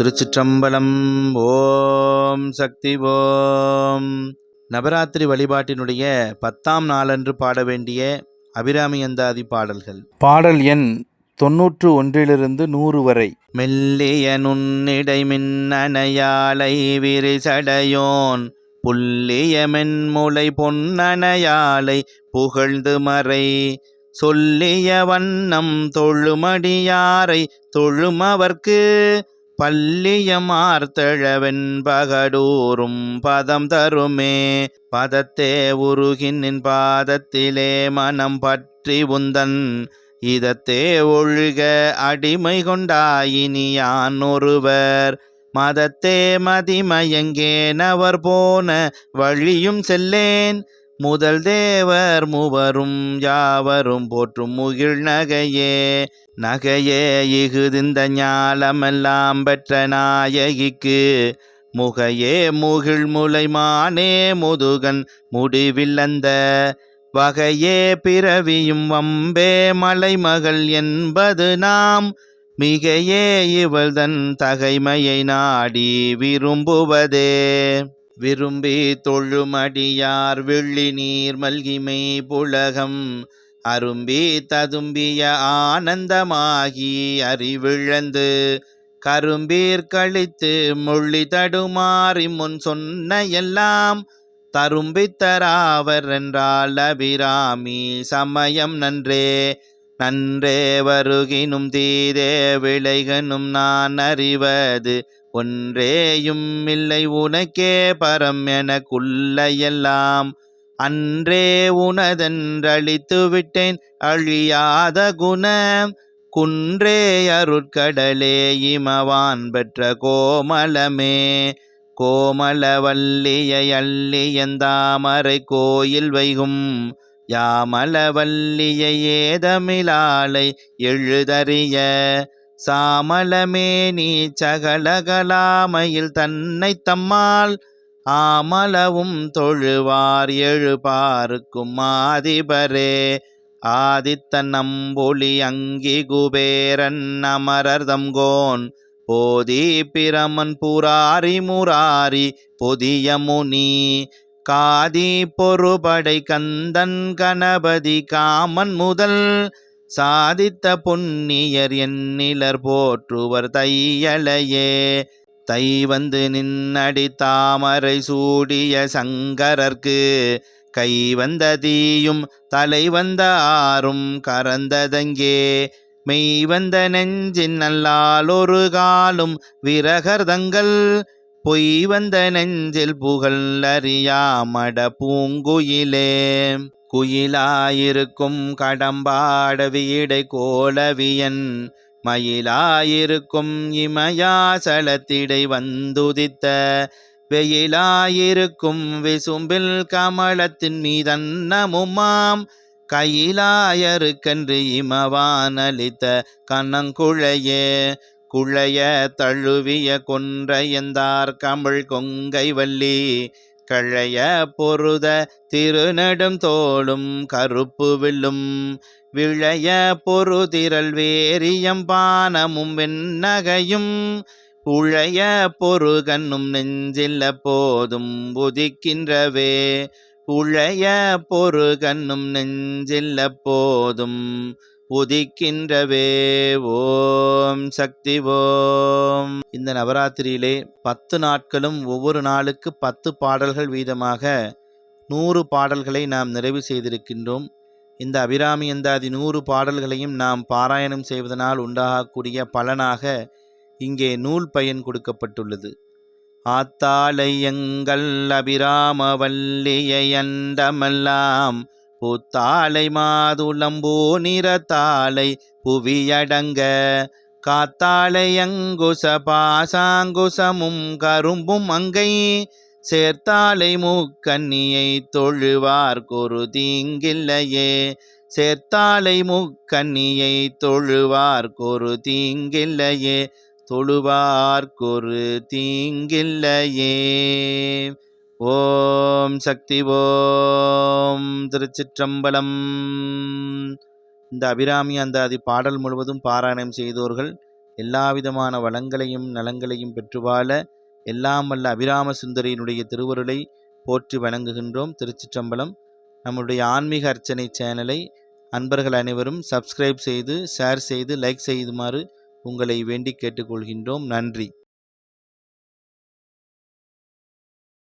திருச்சிற்றம்பலம். ஓம் சக்தி ஓம். நவராத்திரி வழிபாட்டினுடைய பத்தாம் நாளன்று பாட வேண்டிய அபிராமி அந்தாதி பாடல்கள். பாடல் எண் தொன்னூற்று ஒன்றிலிருந்து நூறு வரை. மெல்லிய நுண்ணிடை மின்னணையாலை விரிசடையோன் புல்லிய மென்முலை பொன்னணையாலை புகழ்ந்து மறை. சொல்லிய வண்ணம் தொழுமடியாரை தொழுமவர்க்கு பல்லியமார்த்தழவென் பகடூரும் பதம் தருமே. பதத்தே உருகின் பாதத்திலே மனம் பற்றி உந்தன். இதத்தே ஒழுக அடிமை கொண்டாயினியான் ஒருவர். மதத்தே மதிமயங்கேனவர் போன வழியும் செல்லேன். முதல் தேவர் மூவரும் யாவரும் போற்றும் முகிழ் நகையே. நகையே இகுதிந்த ஞாலமெல்லாம் பெற்ற நாயகிக்கு. முகையே முகிழ் முலைமானே முதுகன் முடிவில்லந்த. வகையே பிறவியும் வம்பே மலைமகள் என்பது நாம். மிகையே இவள்தன் தகைமையை நாடி விரும்புவதே. விரும்பி தொழுமடியார் வெள்ளி நீர் மல்கிமை புலகம். அரும்பி ததும்பிய ஆனந்தமாகி அறிவிழந்து கரும்பீர் கழித்து மொழி தடுமாறி முன் சொன்ன எல்லாம் தரும்பித்தராவர் என்றால் அபிராமி சமயம் நன்றே. நன்றே வருகினும் தீதே விளைகனும் நான் அறிவது ஒன்றேயும் இல்லை உனக்கே பரம் எனக்குள்ள எல்லாம் அன்றே உனதென்றழித்து விட்டேன் அழியாத குணம். குன்றே அருட்கடலே இமவான் பெற்ற கோமலமே கோமலவல்லியை அள்ளியந்தாமரை கோயில் வைகும். யாமலவல்லியை ஏதமிலாலை எழுதறிய சாமலமே நீ சகலகலாமையில் தன்னை தம்மால் ஆமலவும் தொழுவார் எழுபாருக்கும் ஆதிபரே. ஆதித்த நம்பொலி அங்கி குபேரன் அமரர்தம்கோன் போதி பிரமன் புராரி முராரி புதிய முனி. காதி பொறுபடை கந்தன் கணபதி காமன் முதல் சாதித்த பொன்னியர் எண்ணிலர் போற்றுவர் தையலையே. தை வந்து நின்னடி தாமரை சூடிய சங்கரர்க்கு. கை வந்த தீயும் தலை வந்த ஆறும் கறந்ததங்கே. மெய் வந்த நெஞ்சின் நல்லால் ஒரு காலும் விரகர்தங்கள் பொய் வந்த நெஞ்சில் புகழ் அறியாமட பூங்குயிலே. குயிலாயிருக்கும் கடம்பாட வீடை கோலவியன் மயிலாயிருக்கும் இமயாசலத்திடை வந்துதித்த வெயிலாயிருக்கும் விசும்பில் கமலத்தின் மீதன்னமுமாம் கையிலாயருக்கன்று இமவானளித்த கண்ணங்குழையே குழைய தழுவிய கொன்றையந்தார் கமிழ் கொங்கை வள்ளி கழைய பொருத திருநடும் தோளும் கருப்பு வில்லும். விழைய பொருதிரல் வேரியம் பானமும் வெண்ணகையும். உழைய பொருகன்னும் நெஞ்சில்ல போதும் புதிக்கின்றவே உழைய பொருகன்னும் நெஞ்சில்ல போதும் உதிக்கின்றவே ஓம் சக்தி ஓம். இந்த நவராத்திரியிலே பத்து நாட்களும் ஒவ்வொரு நாளுக்கு பத்து பாடல்கள் வீதமாக நூறு பாடல்களை நாம் நிறைவு செய்திருக்கின்றோம். இந்த அபிராமி எந்தாதி நூறு பாடல்களையும் நாம் பாராயணம் செய்வதனால் உண்டாகக்கூடிய பலனாக இங்கே நூல் பயன் கொடுக்கப்பட்டுள்ளது. ஆத்தாளையங்கள் எங்கள் புத்தாளை வல்லியை மாதுளம்பூ நிறத்தாளை புவியடங்க. காத்தாளை அங்குச பாசாங்குசமும் கரும்பும் அங்கை. சேர்த்தாளை மூக்கண்ணியை தொழுவார் கொரு தீங்கில்லையே சேர்த்தாளை மூக்கன்னியை தொழுவார் கொரு தீங்கில்லையே தொழுவார்க்கொரு தீங்கில்லையே ஓம் சக்தி ஓம் திருச்சிற்றம்பலம். இந்த அபிராமி அந்தாதி பாடல் முழுவதும் பாராயணம் செய்தோர்கள். எல்லா விதமான வளங்களையும் நலங்களையும் பெற்று வாழ எல்லாம் வல்ல அபிராம சுந்தரியினுடைய திருவருளை போற்றி வணங்குகின்றோம். திருச்சிற்றம்பலம் நம்முடைய ஆன்மீக அர்ச்சனை சேனலை அன்பர்கள் அனைவரும் சப்ஸ்கிரைப் செய்து ஷேர் செய்து லைக் செய்துமாறு உங்களை வேண்டி கேட்டுக்கொள்கின்றோம். நன்றி.